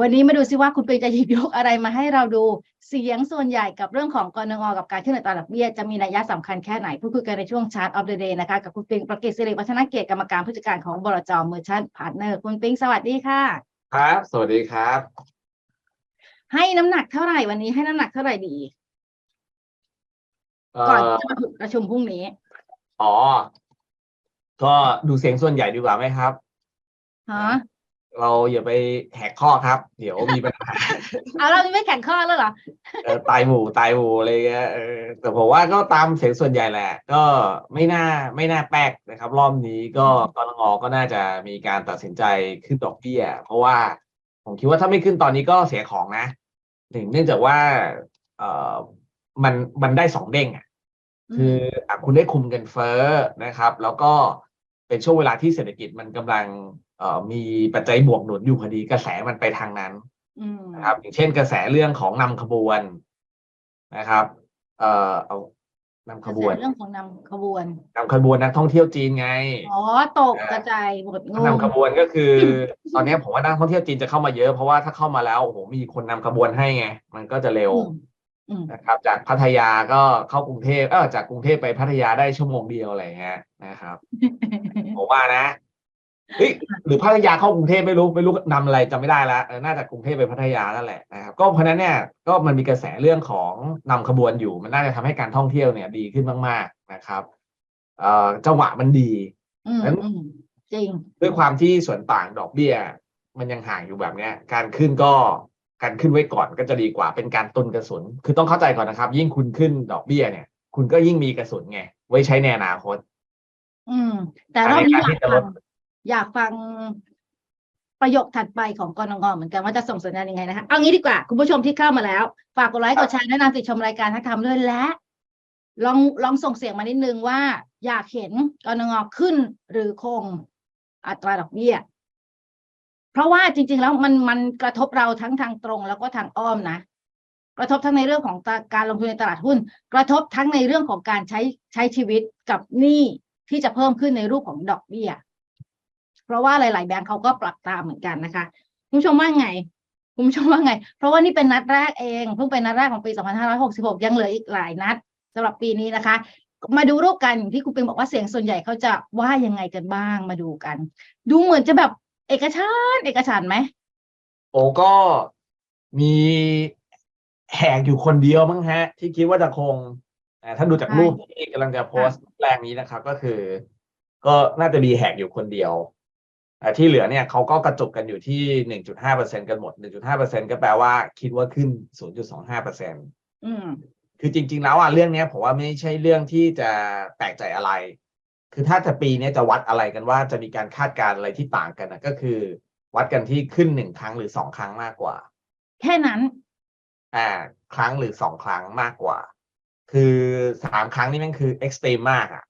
วันนี้มาดูซิว่าคุณเป็นจะหยิบยกอะไรมาให้เราดูเสียงส่วนใหญ่กับเรื่องของกรงกับการขึ้นอัตราดอกเบี้ยจะมีนัยยะสำคัญแค่ไหน พูดคุยกันในช่วงชาร์ตออฟเดอะเดย์นะคะกับคุณปิงประกิตสิริวัฒนเกียรติกรรมการผู้จัดการของบลจเมอร์ชันพาร์ทเนอร์คุณปิงสวัสดีค่ะ ครับ สวัสดีครับ ให้น้ำหนักเท่าไหร่วันนี้ให้น้ำหนักเท่าไหร่ดีเอ่ก่อนอที่จะมาประชุมพรุ่งนี้ อ๋อ ก็ดูเสียงส่วนใหญ่ดีกว่าไหมครับฮะ เราอย่าไปแหกข้อครับ เดี๋ยวมีปัญหาเอาเราไม่แข่งข้อแล้วเหรอเออตายหมู่ตายหมู่อะไรเงี้ยเออแต่ผมว่าก็ตามเสียงส่วนใหญ่แหละ ก็ไม่น่าไม่น่าแปลกนะครับ รอบนี้ก็กรงก็น่าจะมีการตัดสินใจขึ้นดอกเบี้ย เพราะว่าผมคิดว่าถ้าไม่ขึ้นตอนนี้ก็เสียของนะหนึ่งเนื่องจากว่า เอ่อมันมันได้สองเด้งอะ คืออะคุณได้คุมเงินเฟ้อนะครับ แล้วก็เป็นช่วงเวลาที่เศรษฐกิจมันกำลังเอ่อ มีปัจจัยบวกหนุนอยู่พอดีกระแสมันไปทางนั้นอืมนะครับอย่างเช่นกระแสเรื่องของนำขบวนนะครับ เอ่อเอานำขบวนเรื่องของนำขบวนนำขบวนนักท่องเที่ยวจีนไงอ๋อตกกระจายหมดงงนำขบวนก็คือ ตอนนี้ผมว่านักท่องเที่ยวจีนจะเข้ามาเยอะเพราะว่าถ้าเข้ามาแล้วโอ้โหมีคนนำขบวนให้ไงมันก็จะเร็วอืมอืมนะครับ จากพัทยาก็เข้ากรุงเทพเออจากกรุงเทพไปพัทยาได้ชั่วโมงเดียวอะไรเงี้ยนะครับผมว่านะ เฮ้ยหรือพัทยาเข้ากรุงเทพไม่รู้ไม่รู้นำอะไรจำไม่ได้แล้วเออน่าจะกรุงเทพไปพัทยานั่นแหละนะครับก็เพราะฉะนั้นเนี่ยก็มันมีกระแสเรื่องของนำขบวนอยู่ มันน่าจะทำให้การท่องเที่ยวเนี่ยดีขึ้นมากๆนะครับ เอ่อจังหวะมันดีอืมงั้นอืมจริงด้วยความที่ส่วนต่างดอกเบี้ย มันยังห่างอยู่แบบเนี้ย การขึ้นก็การขึ้นไว้ก่อนก็จะดีกว่าเป็นการตุนกระสุน คือต้องเข้าใจก่อนนะครับ ยิ่งคุณขึ้นดอกเบี้ยเนี่ย คุณก็ยิ่งมีกระสุนไงไว้ใช้ในอนาคต อืม แต่รอบนี้ในการ อยากฟังประโยคถัดไปของกรงเหมือนกันว่าจะส่งสัญญาณยังไงนะคะเอางี้ดีกว่า คุณผู้ชมที่เข้ามาแล้ว ฝากกดไลค์กดแชร์แนะนำติดชมรายการทักทำด้วยและ ลองลองส่งเสียงมานิดนึงว่า อยากเห็นกรงขึ้นหรือคงอัตราดอกเบี้ยเพราะว่าจริง ๆ แล้วมันมันกระทบเราทั้งทางตรง แล้วก็ทางอ้อมนะกระทบทั้งในเรื่องของการลงทุนในตลาดหุ้น กระทบทั้งในเรื่องของการใช้ใช้ชีวิตกับหนี้ที่จะเพิ่มขึ้นในรูปของดอกเบี้ย เพราะว่าหลาย ๆ แบงก์เขาก็ปรับตามเหมือนกันนะคะคุณผู้ชมว่าไงคุณผู้ชมว่าไง เพราะว่านี่เป็นนัดแรกเองเพิ่งเป็นนัดแรกของปี 2566 ยังเหลืออีกหลายนัดสำหรับปีนี้นะคะ มาดูรูปกันอย่างที่คุณปิงบอกว่าเสียงส่วนใหญ่เขาจะว่ายังไงกันบ้างมาดูกัน ดูเหมือนจะแบบเอกฉันท์เอกฉันท์ไหมโอ้ก็มีแหกอยู่คนเดียวมั้งฮะ ที่คิดว่าจะคงอ่าถ้าดูจากรูปที่กำลังจะโพสต์แรงนี้นะครับ ก็คือ ก็น่าจะมีแหกอยู่คนเดียวอ่า ที่เหลือเนี่ยเขาก็กระจุกกันอยู่ที่หนึ่งจุดห้าเปอร์เซ็นกันหมดหนึ่งจุดห้าเปอร์เซ็นก็แปลว่าคิดว่าขึ้นศูนย์จุดสองห้าเปอร์เซ็นอืมคือจริง ๆ แล้วอะเรื่องเนี้ยผมว่าไม่ใช่เรื่องที่จะแปลกใจอะไร คือถ้าจะปีเนี้ยจะวัดอะไรกันว่าจะมีการคาดการณ์อะไรที่ต่างกันนะก็คือ วัดกันที่ขึ้นหนึ่งครั้งหรือสองครั้งมากกว่า แค่นั้นอ่าครั้งหรือสองครั้งมากกว่า คือสามครั้งนี่แมันคือเอ็กซ์ตรีมมากอะ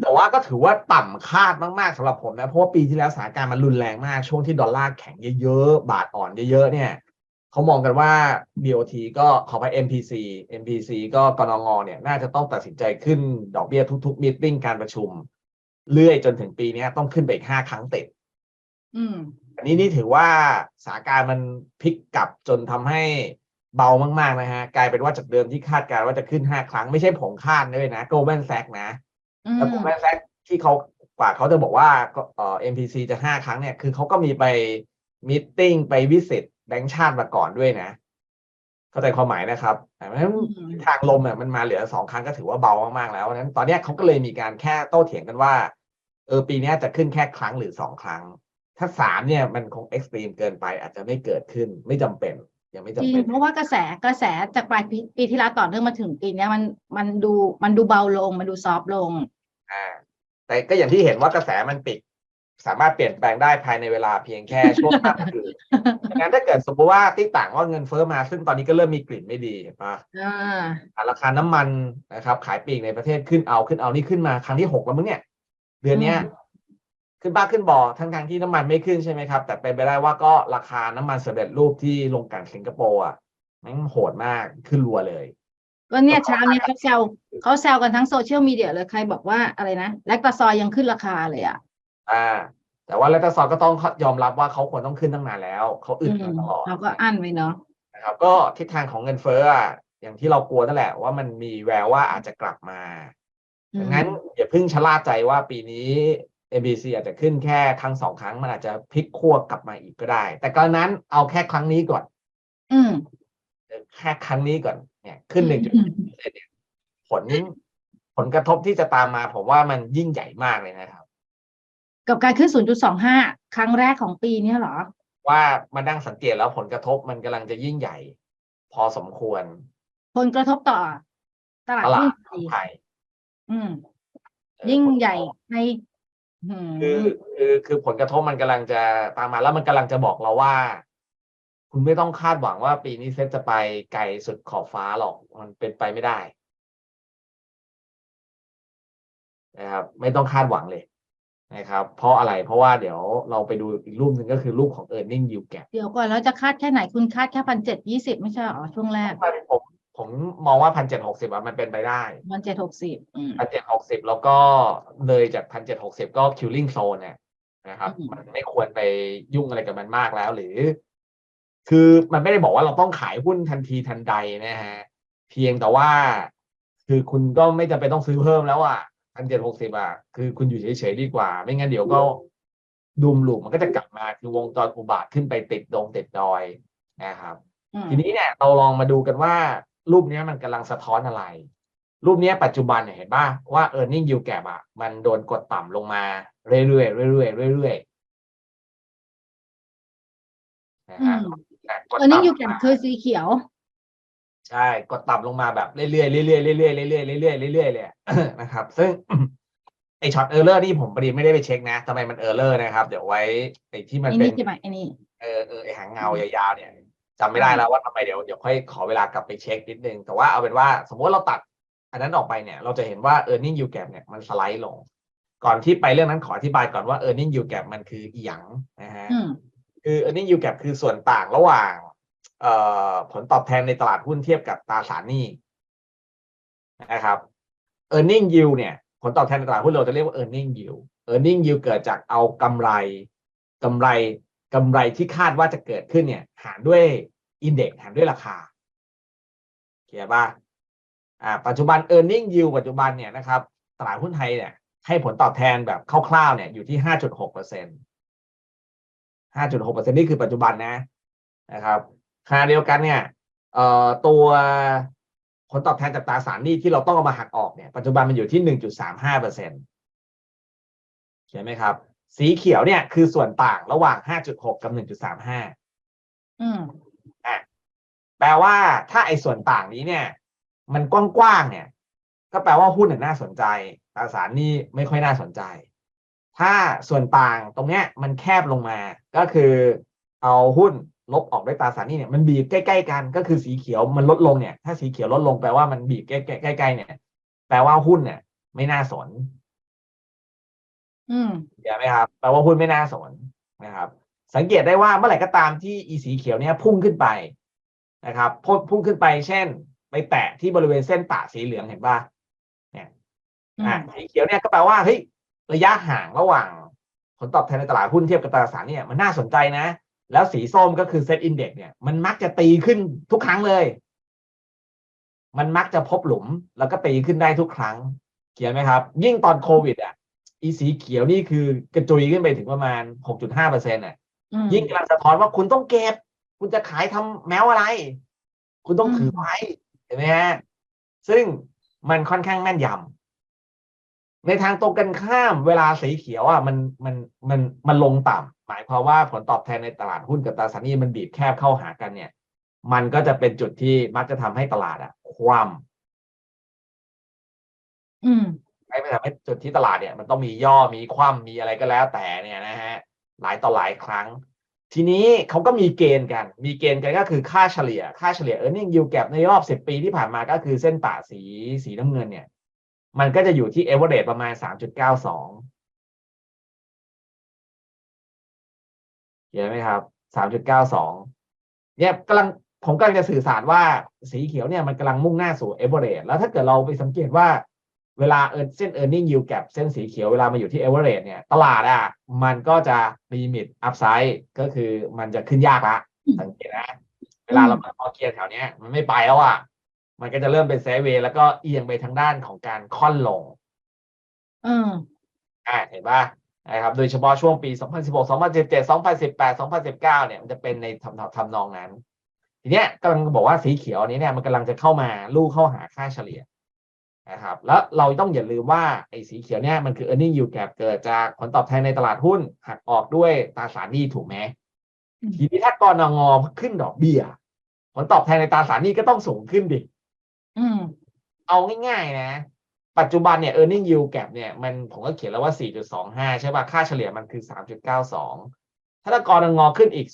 แต่ว่าก็ถือว่าต่ำคาดมากๆสำหรับผมนะเพราะว่าปีที่แล้วสถานการณ์มันรุนแรงมากช่วงที่ดอลลาร์แข็งเยอะๆ บาทอ่อนเยอะๆ เนี่ยเขามองกันว่า BOT ก็ขอไป MPC MPC ก็กนงเนี่ย น่าจะต้องตัดสินใจขึ้นดอกเบี้ยทุกๆมีติ้งการประชุม เรื่อยจนถึงปีเนี้ยต้องขึ้นไปอีกห้าครั้งติดอืมอันนี้นี่ถือว่าสถานการณ์มันพลิกกลับจนทำให้ เบามากๆนะฮะ กลายเป็นว่าจากเดิมที่คาดการณ์ว่าจะขึ้นห้าครั้งไม่ใช่ผมคาดด้วยนะ Goldman Sachs นะอืมแล้ว Goldman Sachs ที่เขากว่าเขาจะบอกว่าก็เอ่อ MPC จะห้าครั้งเนี่ย คือเขาก็มีไปมิทติ้งไปวิสิตแบงก์ชาติมาก่อนด้วยนะ เข้าใจความหมายนะครับเพราะฉะนั้นอืมทางลมเนี่ยมันมาเหลือสองครั้งก็ถือว่าเบามากๆแล้วเพราะฉะนั้น ตอนเนี้ยเขาก็เลยมีการแค่โต้เถียงกันว่า เออปีเนี้ยจะขึ้นแค่ครั้งหรือสองครั้ง ถ้าสามเนี่ยมันคงเอ็กซ์ตรีมเกินไปอาจจะไม่เกิดขึ้นไม่จำเป็น ยังไม่จจำริงเป็นเพราะว่ากระแสกระแสจากปลายปีปีที่แล้วต่อเนื่องมาถึงปีเนี้ยมันมันดูมันดูเบาลง มันดูซอฟต์ลงอ่าแต่ก็อย่างที่เห็นว่ากระแสมันปิด สามารถเปลี่ยนแปลงได้ภายในเวลาเพียงแค่ช่วงข้ามคืนงั้นถ้าเกิดสมมติว่าที่ต่างว่าเงินเฟ้อมาซึ่งตอนนี้ก็เริ่มมีกลิ่นไม่ดีเห็นปะอ่าอะราคาน้ำมันนะครับ ขายปลีกในประเทศขึ้นเอาขึ้นเอานี่ขึ้นมาครั้งที่หกแล้วมั้งเนี่ย เดือนเนี้ยอืม ขึ้นบ้าขึ้นบ่อทั้งทางๆที่น้ำมันไม่ขึ้นใช่ไหมครับ แต่เป็นไปได้ว่าก็ราคาน้ำมันสำเร็จรูปที่ลงกลั่นสิงคโปร์อะแมันโหดมากขึ้นรัวเลยก็เนี่ยเช้าเนี้ยเขาแซวเขาแซวกันทั้งโซเชียลมีเดียเลยใครบอกว่าอะไรนะแลคตาซอยยังขึ้นราคาเลยอะอ่า แต่ว่ารัฐซอก็ต้องยอมรับว่าเขาควรต้องขึ้นตั้งนานแล้วเขาอึดมาตลอดเราก็อั้นไว้เนาะนะครับ ก็ทิศทางของเงินเฟ้ออะอย่างที่เรากลัวนั่นแหละว่ามันมีแววว่าอาจจะกลับมาอืมดังนั้นอย่าเพิ่งชะล่าใจว่าปีนี้ MBC อาจจะขึ้นแค่ครั้งสองครั้งมันอาจจะพลิกขั้วกลับมาอีกก็ได้ แต่ก็นั้นเอาแค่ครั้งนี้ก่อน อืมแค่ครั้งนี้ก่อน เนี่ยขึ้นหนึ่งจุดอืมเนี่ยผลผลกระทบที่จะตามมา ผมว่ามันยิ่งใหญ่มากเลยนะครับ กับการขึ้น 0.25 ครั้งแรกของปีเนี้ยเหรอ ว่ามานั่งสังเกตแล้วผลกระทบมันกำลังจะยิ่งใหญ่ พอสมควร ผลกระทบต่อ ตลาดตลาหุ้ดนไทยไทยอืมเอ่อยิ่งผลกระทบใหญ่ในอืม คือคือคือผลกระทบมันกำลังจะตามมาแล้วมันกำลังจะบอกเราว่า คุณไม่ต้องคาดหวังว่าปีนี้เซ็ตจะไปไกลสุดขอบฟ้าหรอกมันเป็นไปไม่ได้นะครับ ไม่ต้องคาดหวังเลยนะครับ เพราะอะไรเพราะว่าเดี๋ยวเราไปดูอีกรูปหนึ่งก็คือรูปของ e a r n i n g yield gap เดี๋ยวก่อนแล้วจะคาดแค่ไหนคุณคาดแค่พันเจ็ดยี่สิบไม่ใช่เหรอช่วงแรกผม ผมมองว่าพันเจ็ดหกสิบมันเป็นไปได้พันเจ็ดหกสิบอืมพันเจ็ดหกสิบแล้วก็เลยจากพันเจ็ดหกสิบก็ killing zone เนี่ยนะครับอืมมันไม่ควรไปยุ่งอะไรกับมันมากแล้วหรือ คือมันไม่ได้บอกว่าเราต้องขายหุ้นทันทีทันใดนะฮะ เพียงแต่ว่า คือคุณก็ไม่จำเป็นต้องซื้อเพิ่มแล้วอะพันเจ็ดหกสิบอะคือคุณอยู่เฉยๆดีกว่า ไม่งั้นเดี๋ยวก็ดุมหลุมมันก็จะกลับมาคือวงจรอุบาทขึ้นไปติดดงติดดอยนะครับอืมทีนี้เนี่ยเราลองมาดูกันว่า รูปเนี้ยมันกำลังสะท้อนอะไร รูปเนี้ยปัจจุบันเนี่ยเห็นป่ะว่า e a r n i n g yield gap อะมันโดนกดต่ำลงมาเรื่อยๆเรื่อยๆเรื่อยๆนะอืฮะมแต่กดเออนี่อยู่ต่ำแก่คือสีเขียว ใช่กดต่ำลงมาแบบเรื่อยๆเรื่อยๆเรื่อยๆเรื่อยๆเรื่อยๆเรื่อยๆเรื่อยๆเลยอะนะครับ ซึ่งไอช็อตเออร์เลอร์นี่ผมพอดีไม่ได้ไปเช็คนะทำไมมันเออร์เลอร์นะครับ เดี๋ยวไว้ไอที่มันไอ้เป็นี่นใช่ไหมไอ้นี่เออเออไอหางเงายาวๆเนี่ย จำไม่ได้แล้วว่าทำไมเดี๋ยวเดี๋ยวค่อยขอเวลากลับไปเช็คนิดนึง แต่ว่าเอาเป็นว่าสมมติว่าเราตัด อันนั้นออกไปเนี่ยเราจะเห็นว่า e a r n i n g yield gap เนี่ยมันสไลด์ลง ก่อนที่ไปเรื่องนั้นขออธิบายก่อนว่า e a r n i n g yield gap มันคืออีหยังนะฮะอืมคือ e a r n i n g yield gap คือส่วนต่างระหว่างเอ่อผลตอบแทนในตลาดหุ้นเทียบกับตราสารหนี้นะครับ e a r n i n g yield เนี่ย ผลตอบแทนในตลาดหุ้นเราจะเรียกว่า e a r n i n g yield e a r n i n g yield เกิดจากเอากำไรกำไร กำไรที่คาดว่าจะเกิดขึ้นเนี่ย หารด้วยอินเด็กหารด้วยราคาเข้าใจป่ะอ่า ปัจจุบัน e a r n i n g yield ปัจจุบันเนี่ยนะครับตลาดหุ้นไทยเนี่ย ให้ผลตอบแทนแบบคร่าวๆเนี่ยอยู่ที่ห้าจุดหกเปอร์เซ็นห้าจุดหกเปอร์เซ็นนี่คือปัจจุบันนะนะครับขณะเดียวกันเนี่ยเอ่อตัวผลตอบแทนจากตราสารหนี้ที่เราต้องเอามาหักออกเนี่ยปัจจุบันมันอยู่ที่หนึ่งจุดสามห้าเปอร์เซ็นเห็นไหมครับ สีเขียวเนี่ยคือส่วนต่างระหว่างห้าจุดหกกับหนึ่งจุดสามห้าอืมแปลว่าถ้าไอ้ส่วนต่างนี้เนี่ย มันกว้างๆเนี่ย ก็แปลว่าหุ้นน่ะน่าสนใจตราสารหนี้ไม่ค่อยน่าสนใจ ถ้าส่วนต่างตรงเนี้ยมันแคบลงมา ก็คือเอาหุ้นลบออกด้วยตราสารหนี้เนี่ยมันบีบใกล้ๆกัน ก็คือสีเขียวมันลดลงเนี่ย ถ้าสีเขียวลดลงแปลว่ามันบีบใกล้ๆใกล้ๆเนี่ย แปลว่าหุ้นเนี่ย ไม่น่าสน อืมเห็นไหมครับแปลว่าหุ้นไม่น่าสนนะครับ สังเกตได้ว่าเมื่อไหร่ก็ตามที่อีสีเขียวเนี่ยพุ่งขึ้นไปนะครับพุ่งพุ่งขึ้นไปเช่น ไปแตะที่บริเวณเส้นป่าสีเหลืองเห็นป่ะเนี่ยอือะมสีเขียวเนี่ยก็แปลว่าเฮ้ยระยะห่างระหว่างผลตอบแทนในตลาดหุ้นเทียบกับตราสารเนี่ยมันน่าสนใจนะ แล้วสีส้มก็คือเซตอินเด็กเนี่ยมันมักจะตีขึ้นทุกครั้งเลย มันมักจะพบหลุมแล้วก็ตีขึ้นได้ทุกครั้งเขียนไหมครับ ยิ่งตอนโควิดอะ อีสีเขียวนี่คือกระจุยขึ้นไปถึงประมาณ6.5เปอร์เซ็นต์่ะอืมยิ่งกำลังสะท้อนว่าคุณต้องเก็บ คุณจะขายทำแมวอะไร คุณต้องถือไว้เห็นไหมฮะซึ่งมันค่อนข้างแม่นยำในทางตรงกันข้ามเวลาสีเขียวอะมันมันมันมันลงต่ำหมายความว่าผลตอบแทนในตลาดหุ้นกับตราสารหนี้มันบีบแคบเข้าหากันเนี่ย มันก็จะเป็นจุดที่มักจะทำให้ตลาดอะ คว่ำอืม ให้ไม่ทำให้จุดที่ตลาดเนี่ยมันต้องมีย่อมีคว่ำมีอะไรก็แล้วแต่เนี่ยนะฮะหลายต่อหลายครั้ง ทีนี้เขาก็มีเกณฑ์กัน มีเกณฑ์กันก็คือค่าเฉลี่ย ค่าเฉลี่ย earning yield gap ในรอบ10ปีที่ผ่านมาก็คือเส้นป่าสีสีน้ำเงินเนี่ย มันก็จะอยู่ที่ average ประมาณ3.92เก้าสองเห็นไหมครับ3.92เนี่ยกำลังผมกำลังจะสื่อสารว่าสีเขียวเนี่ยมันกำลังมุ่งหน้าสู่ average แล้วถ้าเกิดเราไปสังเกตว่า เวลาเอเส้น earning yield gap เส้นสีเขียวเวลามาอยู่ที่ average เนี่ย ตลาดอะ มันก็จะมีมิด upside ก็คือมันจะขึ้นยากละอืมสังเกตนะ เวลาเรามาพอเกียร์แถวเนี้ย มันไม่ไปแล้วอะ มันก็จะเริ่มเป็นไซด์เวย์แล้วก็เอียงไปทางด้านของการค่อนลงเอออ่าเห็นป่ะนะครับ โดยเฉพาะช่วงปี 2016 2017 2018 2019 เนี่ยมันจะเป็นในทำนองทำนองนั้น ทีเนี้ยกำลังบอกว่าสีเขียวนี้เนี่ยมันกำลังจะเข้ามาลู่เข้าหาค่าเฉลี่ย นะครับแล้วเราต้องอย่าลืมว่าไอ้สีเขียวเนี่ยมันคือ earning yield gap เกิดจากผลตอบแทนในตลาดหุ้นหักออกด้วยตราสารหนี้ถูกไหมอืมทีนี้ถ้ากรงงขึ้นดอกเบี้ย ผลตอบแทนในตราสารหนี้ก็ต้องสูงขึ้นดิอืมเอาง่ายๆนะ ปัจจุบันเนี่ย earning yield gap เนี่ยมันผมก็เขียนแล้วว่า 4.25 ใช่ป่ะ ค่าเฉลี่ยมันคือ 3.92 ถ้าตะกรงงขึ้นอีก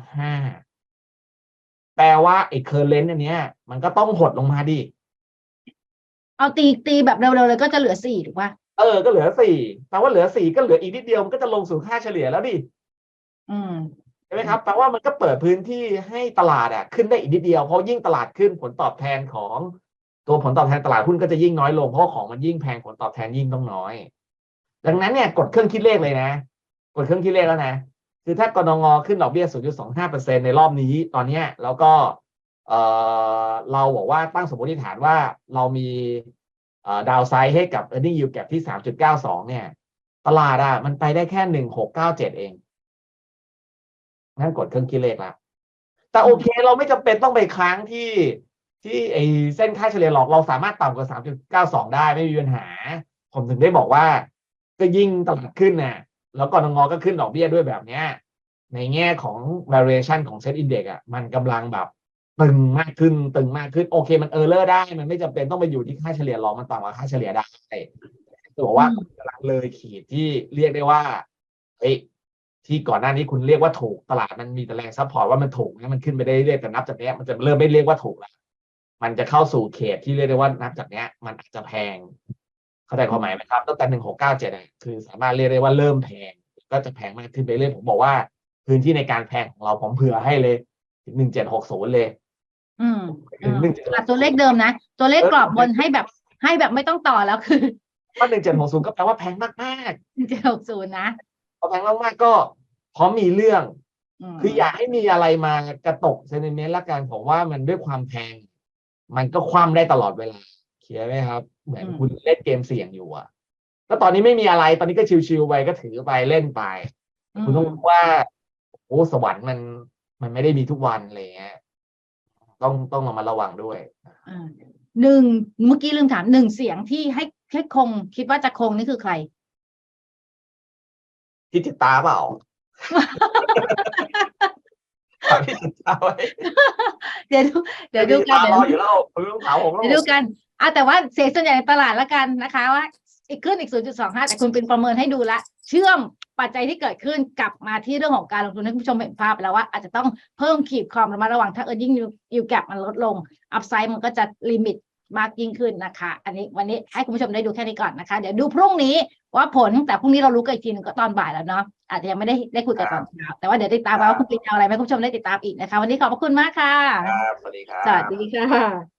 0.25 แปลว่าไอ้ current อันเนี้ย มันก็ต้องหดลงมาดิ เอาตีตีแบบเร็วๆเลยก็จะเหลือสี่ถูกป่ะเออ ก็เหลือ4แปลว่าเหลือ4ก็เหลืออีกนิดเดียวมันก็จะลงสู่ค่าเฉลี่ยแล้วดิอืมใช่ไหมครับแปลว่ามันก็เปิดพื้นที่ให้ตลาดอะ ขึ้นได้อีกนิดเดียวเพราะยิ่งตลาดขึ้นผลตอบแทนของตัวผลตอบแทนตลาดหุ้นก็จะยิ่งน้อยลงเพราะของมันยิ่งแพงผลตอบแทนยิ่งต้องน้อย ดังนั้นเนี่ยกดเครื่องคิดเลขเลยนะ กดเครื่องคิดเลขแล้วนะ คือถ้ากรงงขึ้นดอกเบี้ย 0.25%ในรอบนี้ ตอนเนี้ยแล้วก็ เออเราบอกว่าตั้งสมมติฐานว่าเรามีเอ่อดาวไซด์ให้กับ earning yield gap ที่ 3.92 เนี่ย ตลาดอะมันไปได้แค่ 1697 เองงั้นกดเครื่องคิดเลขละแต่โอเคเราไม่จำเป็นต้องไปค้างที่ที่ไอเส้นค่าเฉลี่ยหรอกเราสามารถต่ำกว่า 3.92 ได้ไม่มีปัญหา ผมถึงได้บอกว่า ก็ยิ่งตลาดขึ้นน่ะ แล้วกรงงก็ขึ้นดอกเบี้ยด้วยแบบเนี้ยในแง่ของ variation ของ set index อะมันกำลังแบบ ตึงมากขึ้นตึงมากขึ้นโอเค มันเออร์เลอร์ได้ มันไม่จำเป็นต้องไปอยู่ที่ค่าเฉลี่ยหรอกมันต่ำกว่าค่าเฉลี่ยได้จะบอกว่าอืมกำลังเลยขีดที่เรียกได้ว่าเฮ้ยที่ก่อนหน้านี้คุณเรียกว่าถูกตลาดมันมีแต่แรงซัพพอร์ตว่ามันถูกนะมันขึ้นไปได้เรื่อยๆแต่นับจากเนี้ยมันจะเริ่มไม่เรียกว่าถูกแล้วมันจะเข้าสู่เขตที่เรียกได้ว่านับจากเนี้ยมันอาจจะแพง เข้าใจความหมายไหมครับตั้งแต่หนึ่งหกเก้าเจ็ดคือสามารถเรียกได้ว่าเริ่มแพง ก็จะแพงมากขึ้นไปเรื่อยผมบอกว่า พื้นที่ในการแพงของเราผมเผื่อให้เลยถึงหนึ่งเจ็ดหกศูนย์เลย อืมถึงหนึ่งอะตัวเลขเดิมนะ ตัวเลขกรอบบนให้แบบให้แบบไม่ต้องต่อแล้วคือถ้าหนึ่งเจ็ดหกศูนย์ก็แปลว่าแพงมากเจ็ดหกศูนย์นะๆพอแพงมากๆก็พร้อมมีเรื่อง มคืออย่าให้มีอะไรมากระตกเซนติเมนต์ละกันผมว่ามันด้วยความแพง มันก็คว่ำได้ตลอดเวลาเคลียร์ไหมครับ เหมือนคุณเล่นเกมเสี่ยงอยู่อะก็ตอนนี้ไม่มีอะไรตอนนี้ก็ชิวๆไปก็ถือไปเล่นไป คุณต้องรู้ว่าโอ้สวรรค์มันมันไม่ได้มีทุกวันอะไรเงี้ย ต้องต้องระมัดระวังด้วยอ่าหนึ่งเมื่อกี้ลืมถามหนึ่งเสียงที่ให้ให้คง คิดว่าจะคงนี่คือใคร ที่จิตตาเปล่าถามที่จิตตาไว้เดี๋ยวดูเดี๋ยวดูกันจิตเดี๋ตารยวออยู่แล้วคุณต้องถามผมแล้วเดี๋ยวดูกันอะแต่ว่าเสียงส่วนใหญ่ในตลาดละกันนะคะว่า อีกขึ้นอีก 0.25 แต่คุณเป็นประเมินให้ดูละเชื่อมปัจจัยที่เกิดขึ้นกลับมาที่เรื่องของการลงทุนให้คุณผู้ชมเห็นภาพไปแล้วว่าอาจจะต้องเพิ่มขีดความระมัดระวังถ้าเออยิ่งยูแกมันลดลงอัพไซด์มันก็จะลิมิตมากยิ่งขึ้นนะคะ อันนี้วันนี้ให้คุณผู้ชมได้ดูแค่นี้ก่อนนะคะ เดี๋ยวดูพรุ่งนี้ว่าผลแต่พรุ่งนี้เรารู้กันอีกทีหนึงก็ตอนบ่ายแล้วเนาะอาจจะยังไม่ได้ได้คุยกันตอนเช้าแต่ว่าเดี๋ยวติดตามว่าคุณปินเอาอะไรไหมคุณผู้ชมได้ติดตามอีกนะคะ วันนี้ขอบพระคุณมากค่ะ ครับสวัสดีครับ สวัสดีค่ะ